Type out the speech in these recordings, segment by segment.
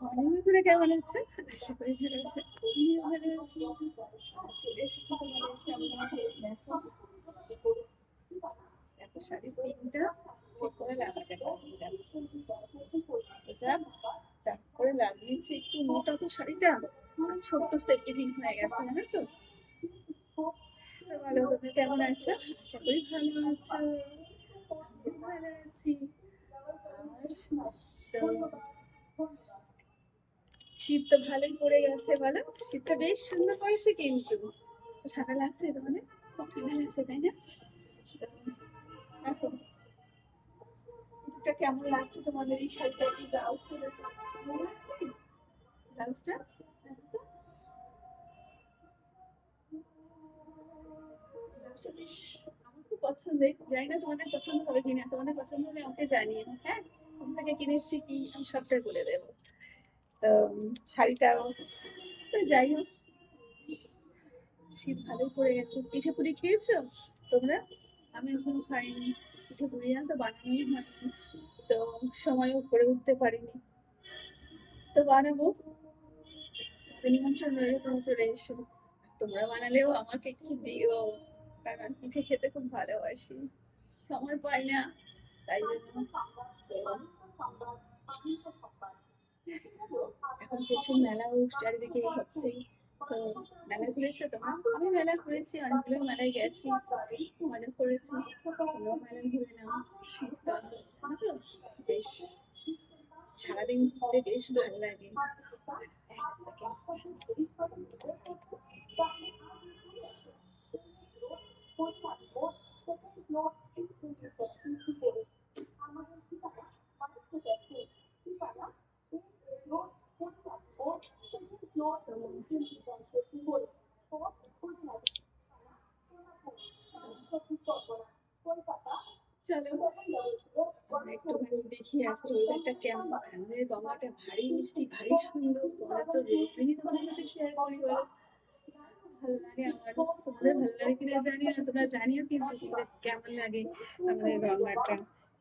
অনেকগুলো কেমন আছে? আশা করি ভালো আছে। আমিও ভালো আছি? চলে এসেছি তোমাদের সামনে। দেখো। দেখো শাড়ি পিনটা ঠিক করে লাগাতে যাক যাক করে লাগিয়েছি। একটু মোটা তো শাড়িটা। ছোট্ট সেফটি পিন হয়ে গেছে, জানো তো? ভালো, তুমি কেমন আছো? আশা করি ভালো আছো। ভালো আছি। তো শীত তো ভালোই পড়ে গেছে, বলো? শীতটা বেশ সুন্দর পড়েছে কিন্তু। ঠান্ডা লাগছে তোমাদের খুব ঠান্ডা লাগছে, তাই না? দেখো। এটা কেমন লাগছে তোমাদের এই শাড়িটা? এই ব্লাউজটা ব্লাউজটা ব্লাউজটা বেশ খুব পছন্দের জানি না তোমাদের পছন্দ হবে কিনা, তোমাদের পছন্দ হলে আমাকে জানিও হ্যাঁ? কোথা থেকে কিনেছি কি, আমি সবটাই বলে দেবো। শাড়িটাও। তো যাই হোক, শীত ভালোই পড়ে গেছে। পিঠে পুলি খেয়েছো তোমরা? আমি এখনও খাইনি। পিঠে পুলি তো, বানানোই হয়নি। তো সময়ও করে উঠতে পারিনি। তো বানাবো। নিমন্ত্রণ রইল, তোমরা চলে এসো। তোমরা বানালেও আমাকে একটু দিও, কারণ আমি পিঠে খেতে খুব ভালোবাসি। সময় পাই না, তাই জন্য তো এখন প্রচুর মেলা চারিদিকে হচ্ছে। তো মেলা ঘুরেছো তোমরা? আমি মেলা ঘুরেছি, অনেকগুলো মেলায় গেছি, মজা করেছি। তোমরাও মেলা ঘুরে নাও শীতকাল বেশ, সারাদিন ঘুরতে বেশ ভালো লাগে। এক সেকেন্ড একটুখানি দেখি আজকে ওয়েদারটা কেমন। গঙ্গাটা ভারী মিষ্টি, ভারী সুন্দর। তোমাদের তো রোজ তোমাদের সাথে শেয়ার করি, বলো। ভালো লাগে আমার। তোমাদের ভালো লাগে কিনা জানি না তোমরা জানিও কিন্তু তোমাদের কেমন লাগে আমাদের গঙ্গাটা।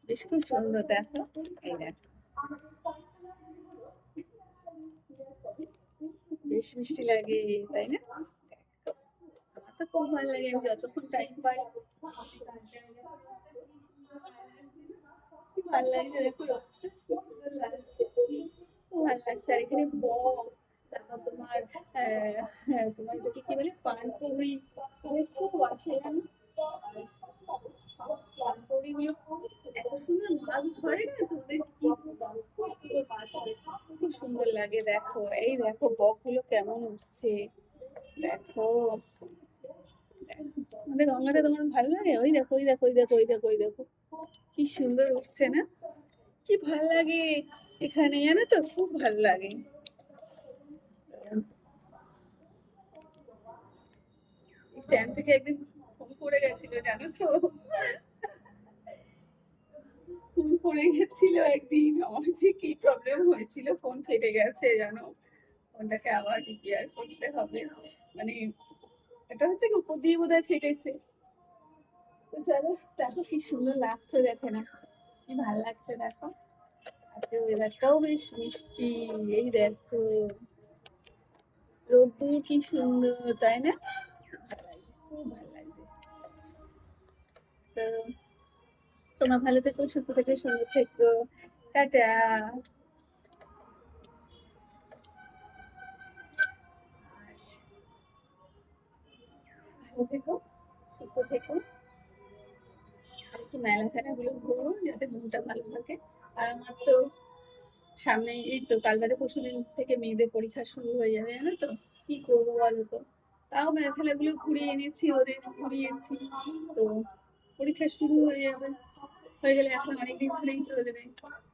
বেশ খুব সুন্দর, দেখো। এই দেখো। বেশ মিষ্টি লাগে, তাই না? আমার তো খুব ভালো লাগে, আমি যতক্ষণ টাইম পাই। কি খুব লাগছে। তোমার এটাকে কি বলে? পানপৌরি। এগুলো খুব আসে পানপৌরি এত সুন্দর মাছ না তোমাদের কি খুব সুন্দর মাছ ধরে খুব সুন্দর লাগে, দেখো। এই দেখো, বকগুলো কেমন উঠছে দেখো। আমাদের গঙ্গাটা তোমার ভালো লাগে? ওই দেখো ওই দেখো ওই দেখো ওই দেখো ওই দেখো। কি সুন্দর উঠছে না? কি ভালো লাগে এখানে, জানো তো? খুব ভালো লাগে। স্ট্যান্ড থেকে একদিন ফোন পড়ে গেছিল, জানো তো? ফোন পড়ে গেছিল একদিন। আমার যে কি প্রবলেম হয়েছিল ফোন ফেটে গেছে জানো ফোনটাকে আবার রিপেয়ার করতে হবে। মানে এটা হচ্ছে কি উপর দিয়ে বোধহয় ফেটেছে। তো চলো, দেখো কি সুন্দর লাগছে, দেখে না কি ভালো লাগছে, দেখো। আজকে ওয়েদারটাও বেশ মিষ্টি, এই দেখো। রোদ্দুর কি সুন্দর, তাই না? খুব ভালো লাগছে। তো তোমরা ভালো থেকো, সুস্থ থেকো সুন্দর থেকো। টাটা। ভালো থেকো, সুস্থ থেকো। আর একটু মেলা ঠেলাগুলো ঘুরো যাতে মনটা ভালো থাকে। আর আমার তো সামনে এই তো কাল বাদে পরশু দিন থেকে মেয়েদের পরীক্ষা শুরু হয়ে যাবে, জানো তো? কি করব বলো তো? তাও মেলা ঠেলাগুলো ঘুরিয়ে এনেছি, ওদের ঘুরিয়েছি। তো পরীক্ষা শুরু হয়ে যাবে। হয়ে গেলে এখন অনেকদিন ধরেই চলবে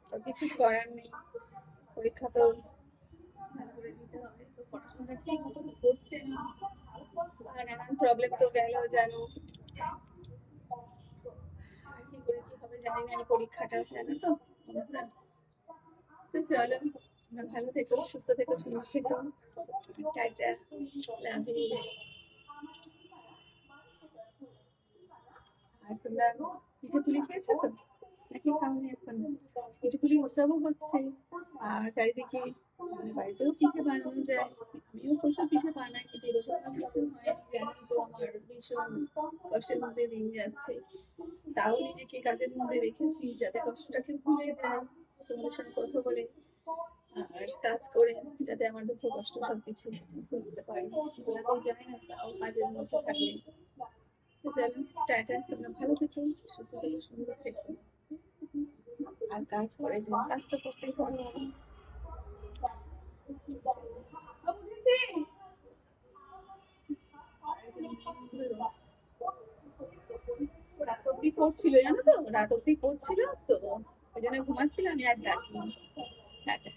তো কিছু করার নেই। পরীক্ষা তো ভালো করে দিতে হবে। ঠিক মতো করছে না। নানান প্রবলেম তো গেল, জানো। আর কি করে, কি হবে জানি না জানো তো। চলো ভালো থেকো, সুস্থ থেকো, সুন্দর থেকো। আর তোমরা পিঠে পুলি খেয়েছো তো? একই খাওনি এখন? পিঠেপুলি উৎসবও হচ্ছে, আর চারিদিকে মানে বাড়িতেও পিঠে বানানো যায়। আমিও প্রচুর পিঠে বানাই, কিন্তু এবছর আমার কিছু হয়নি তো আমার ভীষণ কষ্টের মধ্যে দিন যাচ্ছে। তাও নিজেকে কাজের মধ্যে রেখেছি, যাতে কষ্টটাকে ভুলে যায়, তোমাদের সাথে কথা বলে আর কাজ করে, যাতে আমার দুঃখ কষ্ট সবকিছু ভুলতে পারি। ভোলাতে যায় না, তাও কাজের মধ্যে থাকলে। আর কাজ করে যাও কাজ তো করতেই হবে। রাত অব্দি পড়ছিল জানো তো? রাত অব্দি পড়ছিল তো, ওই জন্য ঘুমাচ্ছিলাম আমি আর ডাকিনি। টাটা।